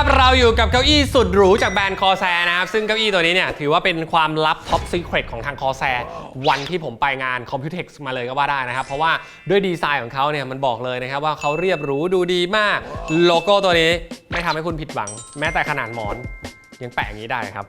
ครับ เราอยู่กับเก้าอี้สุดหรูจากแบรนด์คอแซนะครับ ซึ่งเก้าอี้ตัวนี้เนี่ยถือว่าเป็นความลับท็อปซีเครตของทางคอแซวันที่ผมไปงานคอมพิวเต็กซ์มาเลยก็ว่าได้นะครับ เพราะว่าด้วยดีไซน์ของเขาเนี่ยมันบอกเลยนะครับว่าเขาเรียบหรูดูดีมาก โลโก้ตัวนี้ไม่ทำให้คุณผิดหวัง แม้แต่ขนาดหมอนยังแปะอย่างนี้ได้ครับ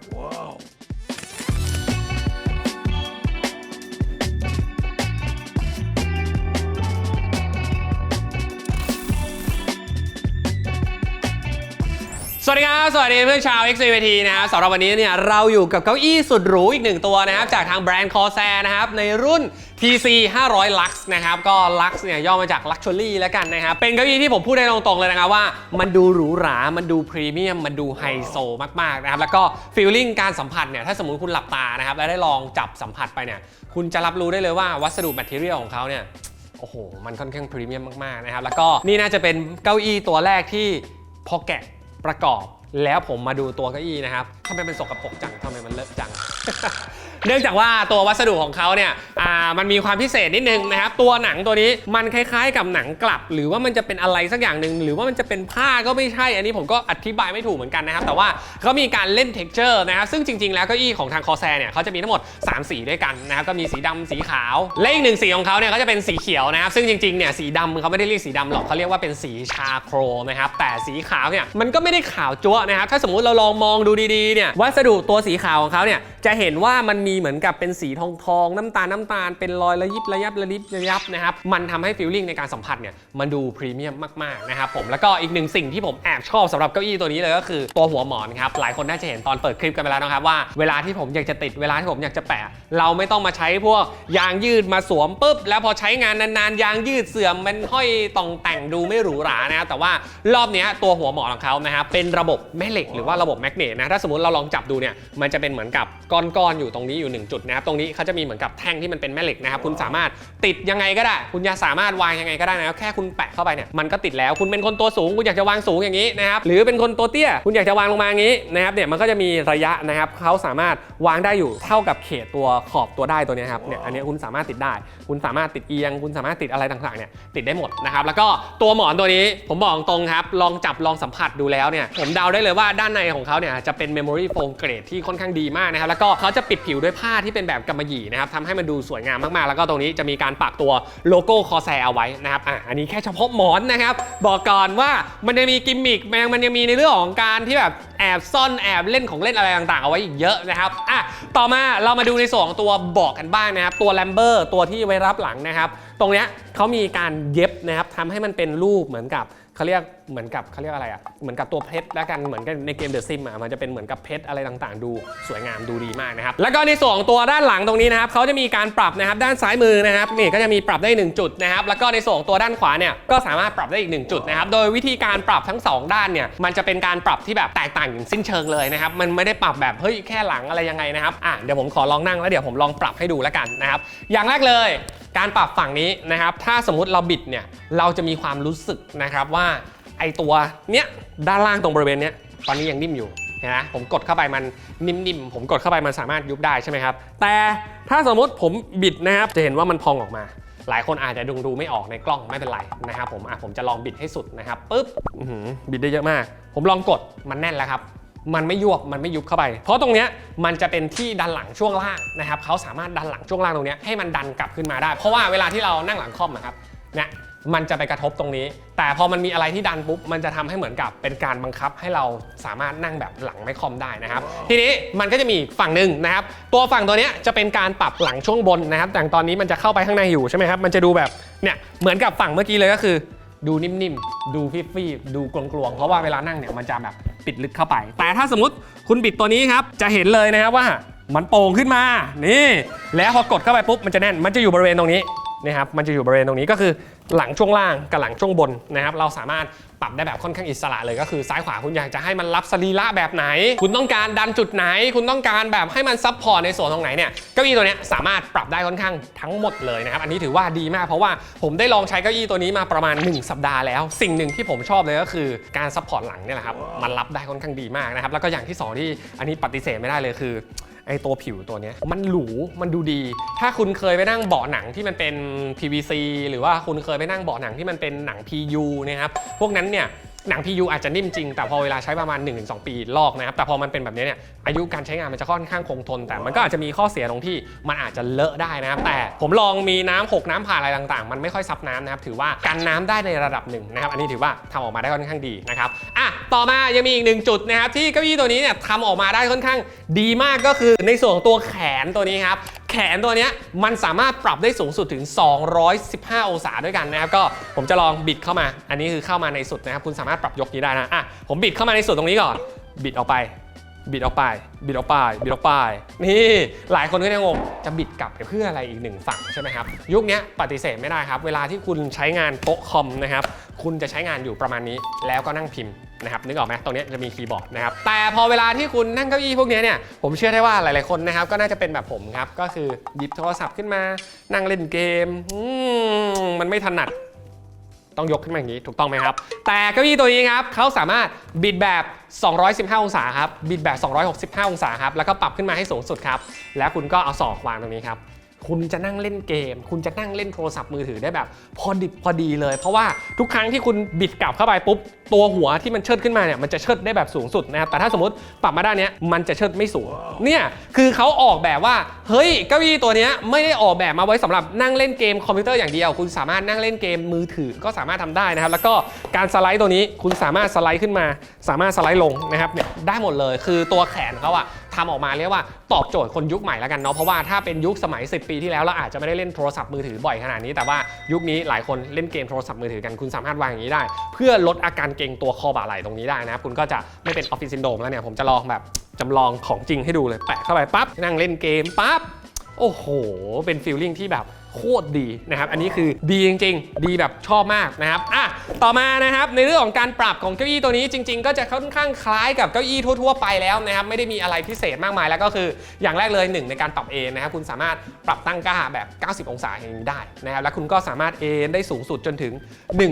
วัสดีครับ สวัสดีเพื่อนชาว XVT นะครับสำหรับวันนี้เนี่ยเราอยู่กับเก้าอี้สุดหรูอีกหนึ่งตัวนะครับ จากทางแบรนด์ Corsair นะครับ ในรุ่น TC 500 Lux นะครับ ก็ Lux เนี่ยย่อมาจาก Luxury แล้วกันนะครับ เป็นเก้าอี้ที่ผมพูดได้ตรงๆเลยนะครับว่ามันดูหรูหรา มันดูพรีเมียม มันดูไฮโซมากๆนะครับ แล้วก็ฟีลลิ่งการสัมผัสเนี่ยถ้าสมมติคุณหลับตานะครับแล้วได้ลองจับสัมผัสไปเนี่ยคุณจะรับรู้ได้เลยว่าวัสดุแมทเทียลของเขาเนี่ยโอ้โหมันค่อนข้างพรีเมียมมากๆนะครับแล้วก็นี่น่าจะเป็นเก้าอี้ตัวแรกที่พอแกะ ประกอบ แล้วผมมาดูตัวเก้าอี้นะครับทำไมมันสกปรกจังทำไมมันเลอะจัง เนื่องจากว่าตัววัสดุของเขาเนี่ยมันมีความพิเศษนิดนึงนะครับ ตัวหนังตัวนี้มันคล้ายๆ กับหนังกลับ หรือว่ามันจะเป็นอะไรสักอย่างหนึ่งหรือว่ามันจะเป็นผ้าก็ไม่ใช่ อันนี้ผมก็อธิบายไม่ถูกเหมือนกันนะครับ แต่ว่าเขามีการเล่น t e x t อร์นะครับ ซึ่งจริงๆ แล้วเก้าอี้ของทางคอแซเนี่ยเขาจะมีทั้งหมด 3 สีด้วยกันนะครับ ก็มีสีดำสีขาว และอีกหนึ่งสีของเขาเนี่ยเขาจะเป็นสีเขียวนะครับ ซึ่งจริงๆ เนี่ยสีดำเขาไม่ได้เรียกสีดำหรอกเขาเรียกว่าเป็นสีชาโครนะครับ แต่สีขาวเนี่ยมันก็ไม่ได้ขาวจั๊วนะครับถ้าสมมุติเราลองมองดูดีๆเนี่ยวัสดุตัวสีขาวของเขาเนี่ยจะเห็นว่ามันมีเหมือนกับเป็นสีทองทองน้ำตาลน้ำตาลเป็นรอยระยิบระยับระยิบระยับนะครับมันทำให้ฟีลลิ่งในการสัมผัสเนี่ยมันดูพรีเมียมมากๆนะครับผมแล้วก็อีกหนึ่งสิ่งที่ผมแอบชอบสำหรับเก้าอี้ตัวนี้เลยก็คือตัวหัวหมอนครับหลายคนน่าจะเห็นตอนเปิดคลิปกันไปแล้วนะครับว่าเวลาที่ผมอยากจะติดเวลาที่ผมอยากจะแปะ เราไม่ต้องมาใช้พวกยางยืดมาสวมปุ๊บแล้วพอใช้งานนานๆยางยืดเสื่อมมันห้อยต่องแต่งดูไม่หรูหรานะครับแต่ว่ารอบนี้ตัวหัวหมอนของเขานะครับเป็นระบบแม่เหล็กหรือว่าระบบแมกเนตนะถ้าสมมติเราลองจับดูเนี่ยมันจะเป็นเหมือนกับก้อนๆอยู่ตรงนี้อยู่หนึ่งจุดนะครับตรงนี้เขาจะมีเหมือนกับแท่งที่มันเป็นแม่เหล็กนะครับคุณสามารถติดยังไงก็ได้ คุณจะสามารถวางยังไงก็ได้นะครับแค่คุณแปะเข้าไปเนี่ยมันก็ติดแล้วคุณเป็นคนตัวสูง คุณอยากจะวางสูงอย่างนี้นะครับหรือเป็นคนตัวเตี้ย คุณอยากจะวางลงมาอย่างนี้นะครับเนี่ยมันก็จะมีระยะนะครับเขาสามารถวางได้อยู่เท่ากับเขตตัวขอบตัวได้ตัวเนี้ยครับเนี่ยอันเนี้ยคุณสามารถติดได้ คุณสามารถติดเอียง คุณสามารถติดอะไรต่างๆเนี่ยติดได้หมดนะครับแล้วก็ตัวหมอนตัวนี้ผมบอกตรงครับลองจับลองสัมผัสดูแล้วเนี่ยผมเดาได้เลยว่าด้านในของเขาเนี่ยจะเป็น memory foam เกรดที่ค่อนข้างดีมากนะครับแล้วก็เขาจะปิดผิวด้วยผ้าที่เป็นแบบกำมะหยี่นะครับทำให้มันดูสวยงามมากๆ แล้วก็ตรงนี้จะมีการปักตัวโลโก้คอแซเอาไว้นะครับอะอันนี้แค่เฉพาะหมอนนะครับ บอกก่อนว่ามันยังมีกิมมิคมันมันยังมีในเรื่องของการที่แบบแอบซ่อนแอบเล่นของเล่นอะไรต่างๆ เอาไว้เยอะนะครับอะต่อมาเรามาดูในส่วนของตัวเบอกกันบ้างนะครับ ตัวแลมเบอร์ตัวที่ไว้รับหลังนะครับ ตรงเนี้ยเขามีการเย็บนะครับทำให้มันเป็นรูปเหมือนกับเขาเรียก เหมือนกับเขาเรียกอะไรอะเหมือนกับตัวเพชรแล้วกันเหมือนกันในเกมเดอะซิมอะมันจะเป็นเหมือนกับเพชรอะไรต่างๆ ดูสวยงามดูดีมากนะครับแล้วก็ในส่วนของตัวด้านหลังตรงนี้นะครับเขาจะมีการปรับนะครับด้านซ้ายมือนะครับนี่ก็จะมีปรับได้ 1 จุดนะครับแล้วก็ในส่วนของตัวด้านขวาเนี่ยก็สามารถปรับได้อีก 1 จุดนะครับโดยวิธีการปรับทั้ง 2 ด้านเนี่ยมันจะเป็นการปรับที่แบบแตกต่างอย่างสิ้นเชิงเลยนะครับมันไม่ได้ปรับแบบเฮ้ยแค่หลังอะไรยังไงนะครับอะเดี๋ยวผมขอลองนั่งแล้วเดี๋ยวผมลองปรับให้ดูแล้วกันนะครับอย่างแรกเลยการปรับฝั่งนี้นะครับ ถ้าสมมุติเราบิดเนี่ย เราจะมีความรู้สึกนะครับว่า ไอตัวเนี้ยด้านล่างตรงบริเวณเนี้ยตอนนี้ยังนิ่มอยู่เห็นไหมผมกดเข้าไปมันนิ่มๆ ผมกดเข้าไปมันสามารถยุบได้ใช่ไหมครับ แต่ถ้าสมมติผมบิดนะครับ จะเห็นว่ามันพองออกมา หลายคนอาจจะดูดูไม่ออกในกล้องไม่เป็นไรนะครับผมอะผมจะลองบิดให้สุดนะครับปุ๊บบิดได้เยอะมาก ผมลองกดมันแน่นแล้วครับ มันไม่ยวบมันไม่ยุบเข้าไป เพราะตรงเนี้ยมันจะเป็นที่ดันหลังช่วงล่างนะครับเขาสามารถดันหลังช่วงล่างตรงเนี้ยให้มันดันกลับขึ้นมาได้ เพราะว่าเวลาที่เรานั่งหลังคอมนะครับเนี่ย มันจะไปกระทบตรงนี้ แต่พอมันมีอะไรที่ดันปุ๊บ มันจะทำให้เหมือนกับเป็นการบังคับให้เราสามารถนั่งแบบหลังไม่คอมได้นะครับ ทีนี้มันก็จะมีอีกฝั่งหนึ่งนะครับ ตัวฝั่งตัวเนี้ยจะเป็นการปรับหลังช่วงบนนะครับ แต่ตอนนี้มันจะเข้าไปข้างในอยู่ใช่ไหมครับ มันจะดูแบบเนี่ยเหมือนกับฝั่งเมื่อกี้เลยก็คือ ดูนิ่มๆ ดูฟีบๆ ดูกลวงๆ เพราะว่าเวลานั่งเนี่ยมันจะแบบปิดลึกเข้าไป แต่ถ้าสมมติคุณบิดตัวนี้ครับ จะเห็นเลยนะครับว่ามันโป่งขึ้นมา นี่ แล้วพอกดเข้าไปปุ๊บมันจะแน่น มันจะอยู่บริเวณตรงนี้นะครับ มันจะอยู่บริเวณตรงนี้ก็คือ หลังช่วงล่างกับหลังช่วงบนนะครับเราสามารถปรับได้แบบค่อนข้างอิสระเลยก็คือซ้ายขวาคุณอยากจะให้มันรับสรีระแบบไหน คุณต้องการดันจุดไหน คุณต้องการแบบให้มันซับพอร์ตในส่วนตรงไหนเนี่ยเก้าอี้ตัวนี้สามารถปรับได้ค่อนข้างทั้งหมดเลยนะครับอันนี้ถือว่าดีมากเพราะว่าผมได้ลองใช้เก้าอี้ตัวนี้มาประมาณ 1 สัปดาห์แล้ว สิ่งหนึ่งที่ผมชอบเลยก็คือการซัพพอร์ตหลังเนี่ยแหละครับมันรับได้ค่อนข้างดีมากนะครับแล้วก็อย่างที่สองที่อันนี้ปฏิเสธไม่ได้เลยคือ ไอตัวผิวตัวเนี้ยมันหรูมันดูดี ถ้าคุณเคยไปนั่งเบาะหนังที่มันเป็น PVC หรือว่าคุณเคยไปนั่งเบาะหนังที่มันเป็นหนัง PU นะครับพวกนั้นเนี่ย หนัง PU อาจจะนิ่มจริง แต่พอเวลาใช้ประมาณ 1-2 ปีลอกนะครับ แต่พอมันเป็นแบบนี้เนี่ยอายุการใช้งานมันจะค่อนข้างคงทน แต่มันก็อาจจะมีข้อเสียตรงที่มันอาจจะเลอะได้นะครับ แต่ผมลองมีน้ำหกน้ำผ่านอะไรต่างๆ มันไม่ค่อยซับน้ำนะครับ ถือว่ากันน้ำได้ในระดับหนึ่งนะครับ อันนี้ถือว่าทำออกมาได้ค่อนข้างดีนะครับอะต่อมายังมีอีกหนึ่งจุดนะครับที่เก้าอี้ตัวนี้เนี่ยทำออกมาได้ค่อนข้างดีมากก็คือในส่วนของตัวแขนตัวนี้ครับ แขนตัวนี้มันสามารถปรับได้สูงสุดถึง 215 องศาด้วยกันนะครับ ก็ผมจะลองบิดเข้ามา อันนี้คือเข้ามาในสุดนะครับ คุณสามารถปรับยกนี้ได้นะ อะ ผมบิดเข้ามาในสุดตรงนี้ก่อน บิดออกไป บิดออกไป บิดออกไป บิดออกไป นี่ หลายคนก็จะงง จะบิดกลับไปเพื่ออะไรอีกหนึ่งฝั่งใช่ไหมครับ ยุคนี้ปฏิเสธไม่ได้ครับ เวลาที่คุณใช้งานโต๊ะคอมนะครับ คุณจะใช้งานอยู่ประมาณนี้ แล้วก็นั่งพิมพ์ นะครับนึกออกไหมตรงนี้จะมีคีย์บอร์ดนะครับแต่พอเวลาที่คุณนั่งเก้าอี้พวกนี้เนี่ยผมเชื่อได้ว่าหลาย ๆ คนนะครับก็น่าจะเป็นแบบผมครับก็คือหยิบโทรศัพท์ขึ้นมา นั่งเล่นเกมมมันไม่ถนัดต้องยกขึ้นมาอย่างนี้ถูกต้องไหมครับ แต่เก้าอี้ตัวนี้ครับเขาสามารถบิดแบบ 215 องศาครับบิดแบบ 265 องศาครับแล้วก็ปรับขึ้นมาให้สูงสุดครับแล้วคุณก็เอาศอกวางตรงนี้ครับ คุณจะนั่งเล่นเกม คุณจะนั่งเล่นโทรศัพท์มือถือได้แบบ พอดิบพอดีเลย เพราะว่าทุกครั้งที่คุณบิดกลับเข้าไปปุ๊บ ตัวหัวที่มันเชิดขึ้นมาเนี่ยมันจะเชิดได้แบบสูงสุดนะครับแต่ถ้าสมมติปรับมาด้านนี้มันจะเชิดไม่สูงเนี่ยคือเขาออกแบบว่าเฮ้ยเก้าอี้ตัวนี้ไม่ได้ออกแบบมาไว้สำหรับนั่งเล่นเกมคอมพิวเตอร์อย่างเดียว คุณสามารถนั่งเล่นเกมมือถือก็สามารถทำได้นะครับแล้วก็การสไลด์ตัวนี้คุณสามารถสไลด์ขึ้นมา สามารถสไลด์ลงนะครับเนี่ยได้หมดเลย คือตัวแขนเขาอะ ทำออกมาเรียกว่าตอบโจทย์คนยุคใหม่แล้วกันเนาะเพราะว่าถ้าเป็นยุคสมัย 10 ปีที่แล้วเราอาจจะไม่ได้เล่นโทรศัพท์มือถือบ่อยขนาดนี้แต่ว่ายุคนี้หลายคนเล่นเกมโทรศัพท์มือถือกันคุณสามารถวางอย่างนี้ได้ เพื่อลดอาการเกร็งตัวคอบ่าไหล่ตรงนี้ได้นะครับคุณก็จะไม่เป็นออฟฟิศซินโดรมแล้วเนี่ยผมจะลองแบบจำลองของจริงให้ดูเลยแปะเข้าไปปั๊บนั่งเล่นเกมปั๊บโอ้โห เป็นฟีลลิ่งที่แบบ โคตรดีนะครับ อันนี้คือดีจริง ๆ ดีแบบชอบมากนะครับอะต่อมานะครับในเรื่องของการปรับของเก้าอี้ตัวนี้จริง ๆ ก็จะค่อนข้างคล้ายกับเก้าอี้ทั่วๆไปแล้วนะครับไม่ได้มีอะไรพิเศษมากมายแล้วก็คืออย่างแรกเลยหนึ่งในการปรับเอนนะครับคุณสามารถปรับตั้งค่าแบบ 90 องศาอย่างนี้ได้นะครับแล้วคุณก็สามารถเอนได้สูงสุดจนถึง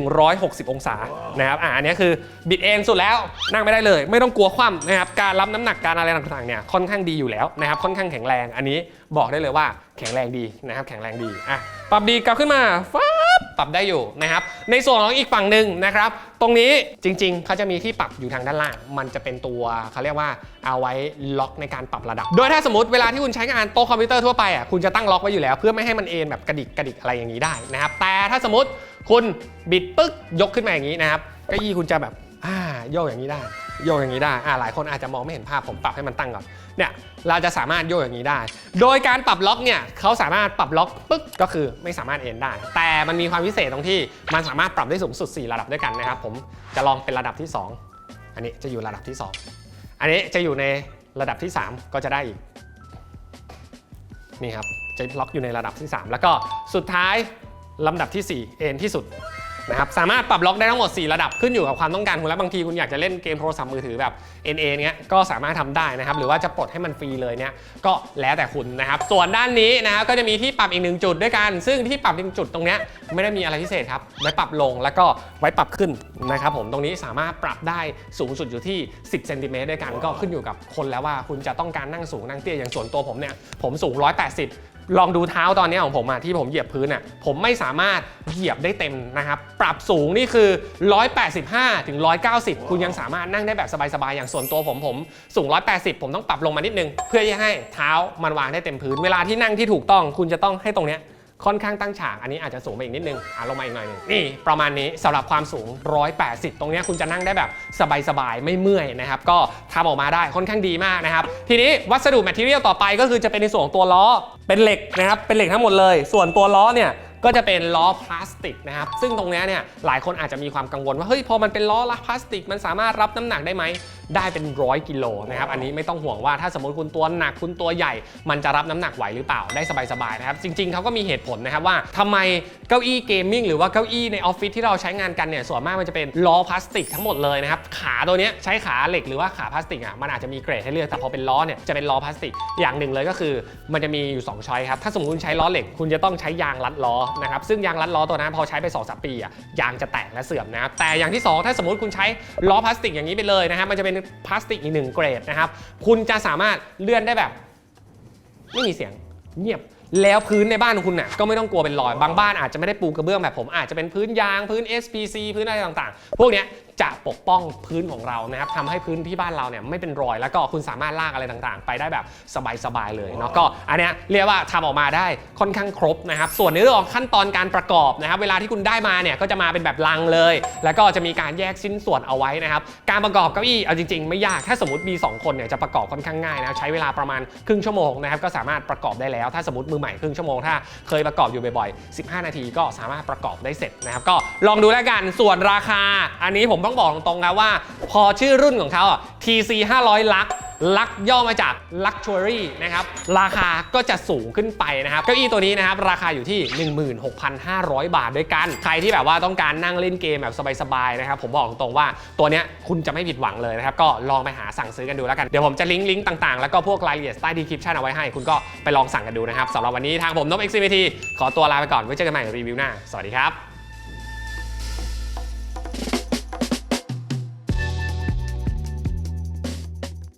160 องศานะครับอะอันนี้คือบิดเอนสุดแล้วนั่งไม่ได้เลย ไม่ต้องกลัวคว่ำนะครับการรับน้ำหนักการอะไรต่างๆเนี่ยค่อนข้างดีอยู่แล้วนะครับค่อนข้างแข็งแรงอันนี้บอกได้เลยว่าแข็งแรงดีนะครับแข็งแรงดีอะปรับดีกลับขึ้นมาฟ้าบปรับได้อยู่นะครับ ในส่วนของอีกฝั่งหนึ่งนะครับ ตรงนี้จริงๆเขาจะมีที่ปรับอยู่ทางด้านล่าง มันจะเป็นตัวเขาเรียกว่าเอาไว้ล็อกในการปรับระดับ โดยถ้าสมมติเวลาที่คุณใช้งานโต๊ะคอมพิวเตอร์ทั่วไปอะคุณจะตั้งล็อกไว้อยู่แล้ว เพื่อไม่ให้มันเอ็นแบบกระดิกกระดิกอะไรอย่างนี้ได้นะครับ แต่ถ้าสมมติคุณบิดปึ๊กยกขึ้นมาอย่างนี้นะครับเก้าอี้คุณจะแบบอ่าโยกอย่างนี้ได้โยกอย่างนี้ได้อ่าหลายคนอาจจะมองไม่เห็นภาพผมปรับให้มันตั้งก่อน เนี่ยเราจะสามารถโยกอย่างนี้ได้ โดยการปรับล็อกเนี่ยเขาสามารถปรับล็อกปึ๊กก็คือไม่สามารถเอ็นได้ แต่มันมีความพิเศษตรงที่มันสามารถปรับได้สูงสุด 4 ระดับด้วยกันนะครับ ผมจะลองเป็นระดับที่ 2 อันนี้จะอยู่ระดับที่ 2 อันนี้จะอยู่ในระดับที่ 3 ก็จะได้อีกนี่ครับจะล็อกอยู่ในระดับที่ 3 แล้วก็สุดท้ายลำดับที่ 4 เอ็นที่สุด นะครับสามารถปรับล็อกได้ทั้งหมด 4 ระดับขึ้นอยู่กับความต้องการคุณแล้วบางทีคุณอยากจะเล่นเกมโทรศัพท์มือถือแบบ NA เนี้ยก็สามารถทำได้นะครับหรือว่าจะปลดให้มันฟรีเลยเนี่ยก็แล้วแต่คุณนะครับส่วนด้านนี้นะครับก็จะมีที่ปรับอีกหนึ่งจุดด้วยกัน ซึ่งที่ปรับอีกหนึ่งจุดตรงเนี้ยไม่ได้มีอะไรพิเศษครับไว้ปรับลงแล้วก็ไว้ปรับขึ้นนะครับผมตรงนี้สามารถปรับได้สูงสุดอยู่ที่ 10เซนติเมตรด้วยกันก็ขึ้นอยู่กับคนแล้วว่าคุณจะต้องการนั่งสูงนั่งเตี้ยอย่างส่วนตัวผมเนี่ยผมสูง 180 ลองดูเท้าตอนนี้ของผมอะที่ผมเหยียบพื้นอะผมไม่สามารถเหยียบได้เต็มนะครับ ปรับสูงนี่คือ 185 ถึง 190 คุณยังสามารถนั่งได้แบบสบายๆ อย่างส่วนตัวผมผมสูง 180 ผมต้องปรับลงมานิดนึง เพื่อที่ให้เท้ามันวางได้เต็มพื้น เวลาที่นั่งที่ถูกต้อง คุณจะต้องให้ตรงเนี้ย ค่อนข้างตั้งฉาก อันนี้อาจจะสูงไปอีกนิดนึงอะลงมาอีกหน่อยหนึงนี่ประมาณนี้สำหรับความสูง 180 ตรงนี้คุณจะนั่งได้แบบสบายๆ ไม่เมื่อยนะครับ ก็ทำออกมาได้ค่อนข้างดีมากนะครับ ทีนี้วัสดุแมทเทียลต่อไปก็คือจะเป็นในส่วนของตัวล้อ เป็นเหล็กนะครับ เป็นเหล็กทั้งหมดเลย ส่วนตัวล้อเนี่ย ก็จะเป็นล้อพลาสติกนะครับซึ่งตรงเนี้ยเนี่ยหลายคนอาจจะมีความกังวลว่าเฮ้ยพอมันเป็นล้อพลาสติก มันสามารถรับน้ำหนักได้ไหมได้เป็นร้อยกิโลนะครับอันนี้ไม่ต้องห่วงว่าถ้าสมมติคุณตัวหนักคุณตัวใหญ่ มันจะรับน้ำหนักไหวหรือเปล่าได้สบายๆนะครับจริงๆเขาก็มีเหตุผลนะครับว่าทำไมเก้าอี้เกมมิ่งหรือว่าเก้าอี้ในออฟฟิศที่เราใช้งานกันเนี่ยส่วนมากมันจะเป็นล้อพลาสติกทั้งหมดเลยนะครับขาตัวเนี้ยใช้ขาเหล็กหรือว่าขาพลาสติกอะมันอาจจะมีเกรดให้เลือกแต่พอเป็นล้อเนี่ยจะเป็นล้อพลาสติกอย่างหนึ่งเลยก็คือ มันจะมีอยู่2ช้อยครับถ้าสมมติคุณใช้ล้อเหล็กคุณจะต้องใช้ยางรัดล้อนะครับซึ่งยางรัดล้อตัวนั้นพอใช้ไป2อสปีอะยางจะแตกและเสื่อมนะครับแต่อย่างที่ 2 ถ้าสมมติคุณใช้ล้อพลาสติกอย่างนี้ไปเลยนะครับมันจะเป็นพลาสติกอีกหนึ่งเกรดนะครับคุณจะสามารถเลื่อนได้แบบ ไม่มีเสียงเงียบแล้วพื้นในบ้านของคุณน่ะก็ไม่ต้องกลัวเป็นรอย บางบ้านอาจจะไม่ได้ปูกระเบื้องแบบผมอาจจะเป็นพื้นยางพื้น SPC พื้นอะไรต่างๆ พวกเนี้ย จะปกป้องพื้นของเรานะครับทำให้พื้นที่บ้านเราเนี่ยไม่เป็นรอย แล้วก็คุณสามารถลากอะไรต่างๆ ไปได้แบบสบายๆเลยเนาะก็อันเนี้ยเรียกว่าทำออกมาได้ค่อนข้างครบนะครับ ส่วนในเรื่องของขั้นตอนการประกอบนะครับเวลาที่คุณได้มาเนี่ยก็จะมาเป็นแบบลังเลย แล้วก็จะมีการแยกชิ้นส่วนเอาไว้นะครับการประกอบเก้าอี้เอาจริงๆ ไม่ยากถ้าสมมติมี 2 คนเนี่ยจะประกอบค่อนข้างง่ายนะใช้เวลาประมาณครึ่งชั่วโมงนะครับก็สามารถประกอบได้แล้ว ถ้าสมมติมือใหม่ครึ่งชั่วโมงถ้าเคยประกอบอยู่บ่อยๆ 15 นาทีก็สามารถประกอบได้เสร็จนะครับก็ลองดูแล้วกันส่วนราคาอันนี้ผมต้องบอกตรงๆนะว่า พอชื่อรุ่นของเขาอะ TC 500 ลักลักย่อมาจาก Luxury นะครับ ราคาก็จะสูงขึ้นไปนะครับ เก้าอี้ตัวนี้นะครับ ราคาอยู่ที่ 16,500 บาทด้วยกัน ใครที่แบบว่าต้องการนั่งเล่นเกมแบบสบายๆนะครับ ผมบอกตรงๆว่าตัวเนี้ยคุณจะไม่ผิดหวังเลยนะครับ ก็ลองไปหาสั่งซื้อกันดูแล้วกัน เดี๋ยวผมจะลิงก์ลิงก์ต่างๆ แล้วก็พวกรายละเอียดใต้ดีคริปชั่นเอาไว้ให้ คุณก็ไปลองสั่งกันดูนะครับสำหรับวันนี้ทางผมนบ XCVT ขอตัวลาไปก่อนไว้เจอกันใหม่รีวิวหน้า สวัสดีครับ